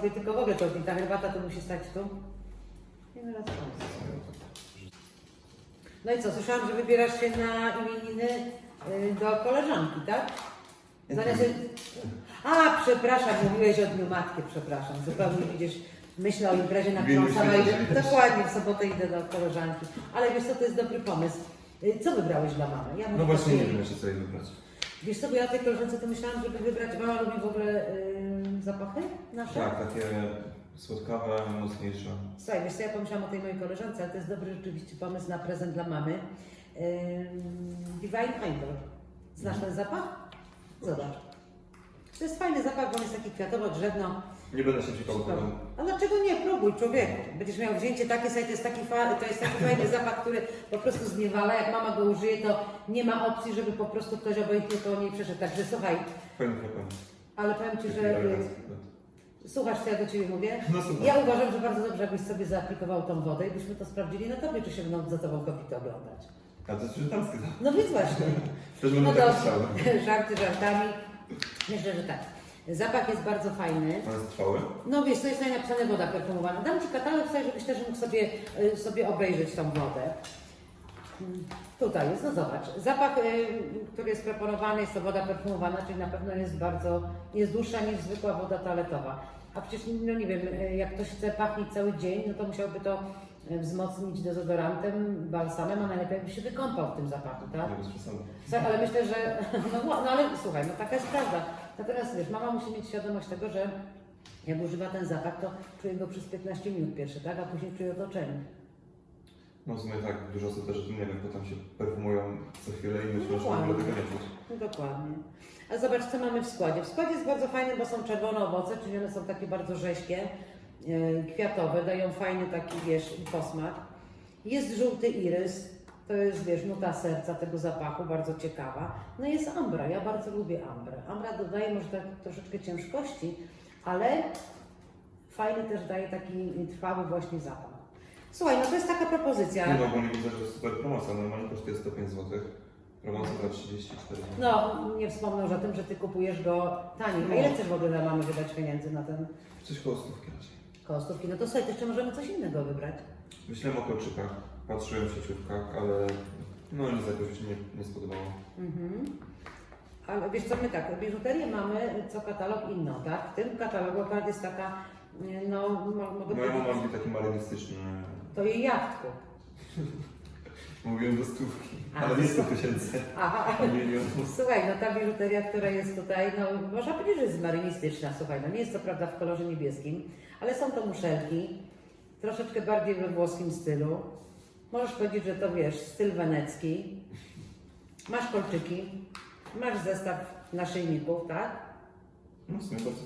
sobie tylko w ogóle to ta herbata to musi stać tu. Teraz tam. No i co, słyszałam, że wybierasz się na imieniny y, do koleżanki, tak? Zamiast... A, przepraszam, mówiłeś o Dniu Matki, przepraszam. Zupełnie widzisz, myślę o imprezie, na którą sama idę. Dokładnie, w sobotę idę do koleżanki. Ale wiesz co, to jest dobry pomysł. Y, Co wybrałeś dla mamy? Ja No właśnie nie wiem jeszcze co jej wybrać. Wiesz co, bo ja o tej koleżance to myślałam, żeby wybrać, mama lubi w ogóle y, zapachy nasze? Tak, takie słodkawe, mocniejsze. Słuchaj, wiesz co, ja pomyślałam o tej mojej koleżance, ale to jest dobry rzeczywiście pomysł na prezent dla mamy. Ym, Divine Angel. Znasz ten zapach? Zobacz. To jest fajny zapach, bo on jest taki kwiatowo-drzewno. Nie będę się ciekawał tego. A dlaczego nie? Próbuj, człowieku. Będziesz miał wzięcie takie, słuchaj, to jest taki, fa- to jest taki fajny zapach, który po prostu zniewala. Jak mama go użyje, to nie ma opcji, żeby po prostu ktoś obojętnie koło niej przeszedł. Także słuchaj, Fajny flakon. Ale powiem Ci, że... Słuchasz, co ja do Ciebie mówię? No słucham. Ja uważam, że bardzo dobrze, jakbyś sobie zaaplikował tą wodę i byśmy to sprawdzili na Tobie, czy się będą za Tobą kobiety oglądać. A to jest brytyjski. No więc właśnie. Też No będę tak dobrze, żarty żartami. Myślę, że tak. Zapach jest bardzo fajny. Jest trwały? No wiesz, to jest tutaj napisane woda perfumowana. Dam Ci katalog żebyś też mógł sobie, y, sobie obejrzeć tą wodę. Tutaj jest, no zobacz. Zapach, y, który jest proponowany, jest to woda perfumowana, czyli na pewno jest bardzo, jest dłuższa niż zwykła woda toaletowa. A przecież, no nie wiem, y, jak ktoś chce pachnieć cały dzień, no to musiałby to y, wzmocnić dezodorantem, balsamem, a najlepiej jakby się wykąpał w tym zapachu, tak? Nie, bez przesady. Słuchaj, ale myślę, że. No, no ale słuchaj, no taka jest prawda. Natomiast wiesz, mama musi mieć świadomość tego, że jak używa ten zapach, to czuje go przez 15 minut pierwszy, tak? A później czuje otoczenie. No w sumie tak, dużo osób też o tym nie wiem, potem się perfumują co chwilę i myślą, że w ogóle Dokładnie. tego nie czuć. Dokładnie. A zobacz, co mamy w składzie. W składzie jest bardzo fajny, bo są czerwone owoce, czyli one są takie bardzo rześkie, e, kwiatowe, dają fajny taki, wiesz, posmak. Jest żółty irys, to jest, wiesz, nuta serca tego zapachu, bardzo ciekawa. No i jest ambra, ja bardzo lubię ambrę. Ambra dodaje może tak troszeczkę ciężkości, ale fajny też daje taki trwały właśnie zapach. Słuchaj, no to jest taka propozycja. Nie no, bo nie widzę, że super promocja. Normalnie kosztuje 105 zł. Promocja za 34 zł. No, nie wspomnę już o tym, że ty kupujesz go taniej. A ile chcesz w ogóle mamy wydać pieniędzy na ten Coś koło stówki raczej. kostówki? No to słuchaj, to jeszcze możemy coś innego wybrać. Myślałem o kolczykach, patrzyłem w sieciówkach, ale no nic jakoś mi się nie, nie spodobało. Mhm. Ale wiesz co, my tak, biżuterię mamy co katalog inną, tak? W tym katalogu akurat jest taka, no, mo- mogę Moja mama powiedzieć, lubi taki marynistyczny. To jej jachtku. Mówiłem do stówki, A, ale nie 100 tysięcy. Aha, Milionów. Słuchaj, no ta biżuteria, która jest tutaj, no można powiedzieć, że jest marynistyczna, słuchaj, no nie jest to prawda w kolorze niebieskim, ale są to muszelki, troszeczkę bardziej we włoskim stylu. Możesz powiedzieć, że to wiesz, styl wenecki. Masz kolczyki, masz zestaw naszyjników, tak? No w sumie bardzo.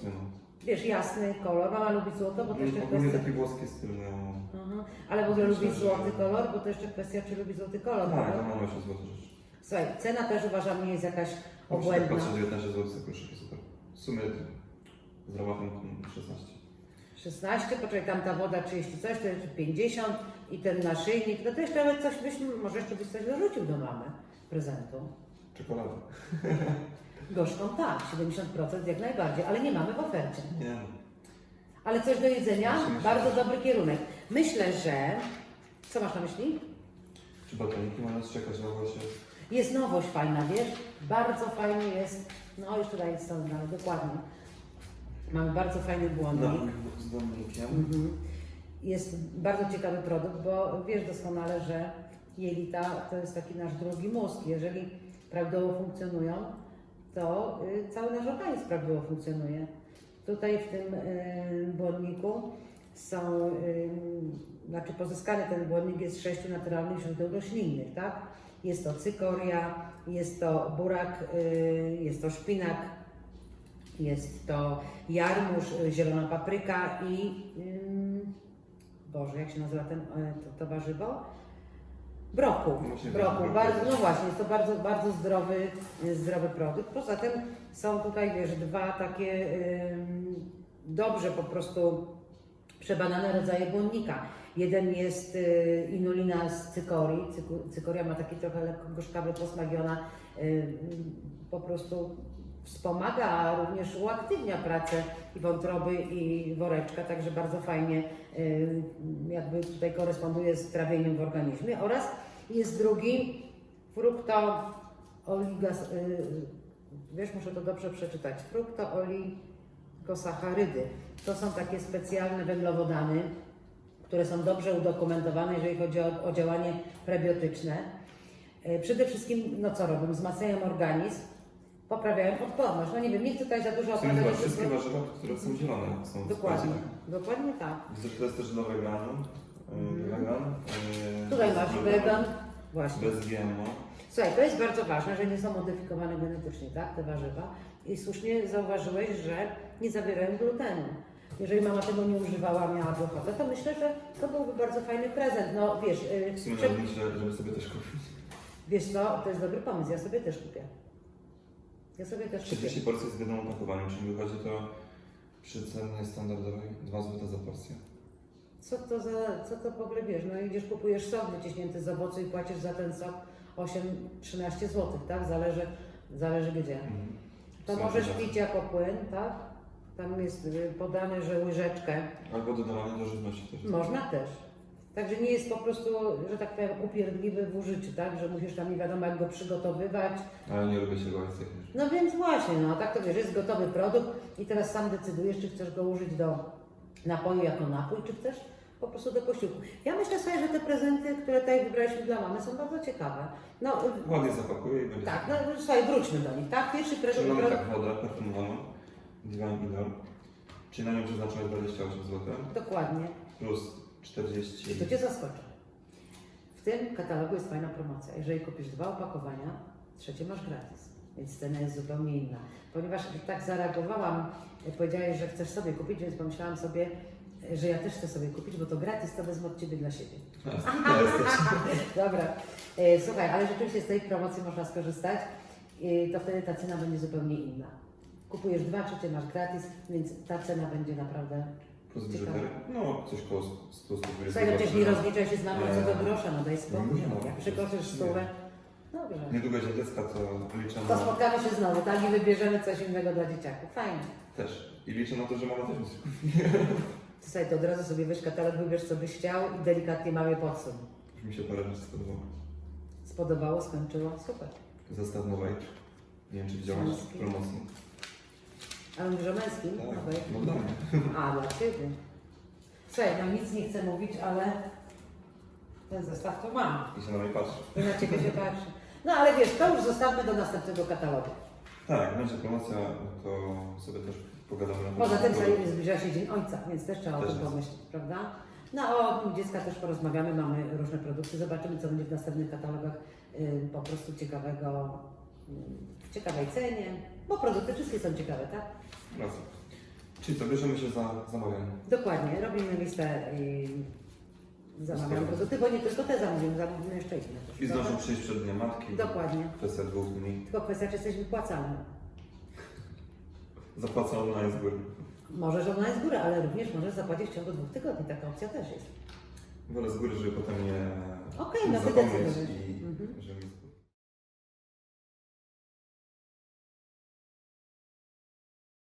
Wiesz, jasny kolor, mama lubi złoto, bo to jeszcze Ogólnie kwestia... taki włoski styl miał. Aha. Ale w ogóle lubi Myślę, że- złoty kolor, bo to jeszcze kwestia, czy lubi złoty kolor. Tak, prawda? to mamy jeszcze złote rzeczy. Słuchaj, cena też uważam nie jest jakaś Patrzę, obłędna. patrzę 19 zł za kolczyki, super. W sumie z rabatem 16. 16, poczekaj, tam ta woda 30 coś, to jest 50 i ten naszyjnik, no to jeszcze nawet coś byś, może jeszcze byś coś dorzucił do mamy prezentu. Czekolada. Gorzką tak, 70% jak najbardziej, ale nie mamy w ofercie. Nie no. Ale coś do jedzenia? Myślę, że- Bardzo dobry kierunek. Myślę, że... Co masz na myśli? Czy batoniki mają nas czekać na właśnie? Jest nowość fajna, wiesz? Bardzo fajny jest, no już tutaj jest to dalej, dokładnie. Mamy bardzo fajny błonnik. z dominikiem. Mhm. Jest bardzo ciekawy produkt, bo wiesz doskonale, że jelita to jest taki nasz drugi mózg. Jeżeli prawidłowo funkcjonują, to y, cały nasz organizm prawidłowo funkcjonuje. Tutaj w tym y, błonniku są, y, znaczy pozyskany ten błonnik jest z sześciu naturalnych źródeł roślinnych, tak? Jest to cykoria, jest to burak, jest to szpinak, jest to jarmuż, zielona papryka i Boże, jak się nazywa ten, to, to warzywo? Broku. Broku. broku. Bardzo, no właśnie, jest to bardzo, bardzo zdrowy, y, zdrowy produkt. Poza tym są tutaj, wiesz, dwa takie ym, dobrze po prostu przebadane rodzaje błonnika. Jeden jest y, inulina z cykorii. Cyku, cykoria ma taki trochę lekko gorzkawy posmak i ona y, po prostu wspomaga, a również uaktywnia pracę i wątroby i woreczka, także bardzo fajnie y, jakby tutaj koresponduje z trawieniem w organizmie. Oraz jest drugi frukto oligas, y, wiesz, muszę to dobrze przeczytać, frukto oligosacharydy. To są takie specjalne węglowodany, które są dobrze udokumentowane, jeżeli chodzi o, o działanie prebiotyczne. E, Przede wszystkim, no co robią? Wzmacniają organizm, poprawiają odporność. No nie wiem, nie chcę tutaj za dużo W chyba opowiadać. wszystkie warzywa, które są zielone, są Dokładnie, sprawdzone. dokładnie tak. Widzę, że to jest też dla weganów. Yy, Wegan. Tutaj bez masz wegan, właśnie. Bez GMO. Słuchaj, to jest bardzo ważne, że nie są modyfikowane genetycznie, tak, te warzywa. I słusznie zauważyłeś, że nie zawierają glutenu. Jeżeli mama tego nie używała, miała ochotę, to myślę, że to byłby bardzo fajny prezent. No wiesz, W yy, sumie prze- nawet myślę, żeby sobie też kupić. wiesz co, to jest dobry pomysł, ja sobie też kupię. Ja sobie też kupię. 30 porcji w jednym opakowaniu, czyli wychodzi to przy cenie standardowej 2 zł za porcję. Co to za, co to w ogóle wiesz? No idziesz, kupujesz sok wyciśnięty z owocu i płacisz za ten sok 8-13 zł, tak? Zależy, zależy gdzie. Mhm. To możesz pić jako płyn, tak? Tam jest y, podane, że łyżeczkę. Albo dodawanie do żywności też. Można też. Także nie jest po prostu, że tak powiem, upierdliwy w użyciu, tak? Że musisz tam nie wiadomo jak go przygotowywać. Ale nie lubię się go. No więc właśnie, no tak to wiesz, jest gotowy produkt i teraz sam decydujesz, czy chcesz go użyć do napoju jako napój, czy chcesz po prostu do posiłku. Ja myślę sobie, że te prezenty, które tutaj wybraliśmy dla mamy są bardzo ciekawe. No Ładnie zapakuję i będzie. tak, no słuchaj, wróćmy do nich, tak? Pierwszy prezent, mamy tak wodę perfumowaną, Divine Indoor, czyli na nią przeznaczone 28 zł, dokładnie, plus 40. I to Cię zaskoczę. W tym katalogu jest fajna promocja. Jeżeli kupisz dwa opakowania, trzecie masz gratis. Więc cena jest zupełnie inna. Ponieważ tak zareagowałam, e, powiedziałeś, że chcesz sobie kupić, więc pomyślałam sobie, e, że ja też chcę sobie kupić, bo to gratis, to wezmę od Ciebie dla siebie. Ja jesteś. Dobra. E, Słuchaj, ale rzeczywiście z tej promocji można skorzystać. To wtedy ta cena będzie zupełnie inna. Kupujesz dwa, trzecie masz gratis, więc ta cena będzie naprawdę... Plus? No, coś koło 100 120 Słuchaj, no przecież nie rozliczaj się z mamą co do Nie. grosza, no daj spokój. Nie, no. Jak przekroczysz stówę, dobrze. Niedługo będzie dziecka, to liczę To na... spotkamy się znowu, tak? I wybierzemy coś innego dla dzieciaków. Fajnie. Też. I liczę na to, że mama też mi kupi. Ty to od razu sobie weź katalog, wybierz co byś chciał i delikatnie mamie podsuń. Już mi się parę rzeczy spodobało. Spodobało, skończyło, super. Zestaw nowej. Nie wiem, czy widziałaś Męski. w promocji. Ale mówisz o męskim? Tak, no dla mnie. A, dla Ciebie. Słuchaj, no nic nie chcę mówić, ale ten zestaw to mam. I się na mnie patrzy. I na Ciebie się patrzy. No ale wiesz, to już zostawmy do następnego katalogu. Tak, będzie promocja, to sobie też pogadamy na Poza tym sobie zbliża się Dzień Ojca, więc też trzeba o Też tym jest. pomyśleć, prawda? No o Dniu Dziecka też porozmawiamy, mamy różne produkty, zobaczymy co będzie w następnych katalogach y, po prostu ciekawego, y, w ciekawej cenie, bo produkty wszystkie są ciekawe, tak? Racja. Czyli to bierzemy się za zamawianie. Dokładnie, robimy listę i produkty, bo nie tylko te zamówimy, zamówimy jeszcze inne. I prawda? przyjść przed Dniem Matki. Dokładnie, Kwestia dwóch dni. tylko kwestia, czy jesteś wypłacalny. Zapłacą online z góry. Możesz online z góry, ale również możesz zapłacić w ciągu dwóch tygodni, taka opcja też jest. Wolę z góry, żeby potem nie Okej, no zapomnieć wydecydujesz. i Mhm. żeby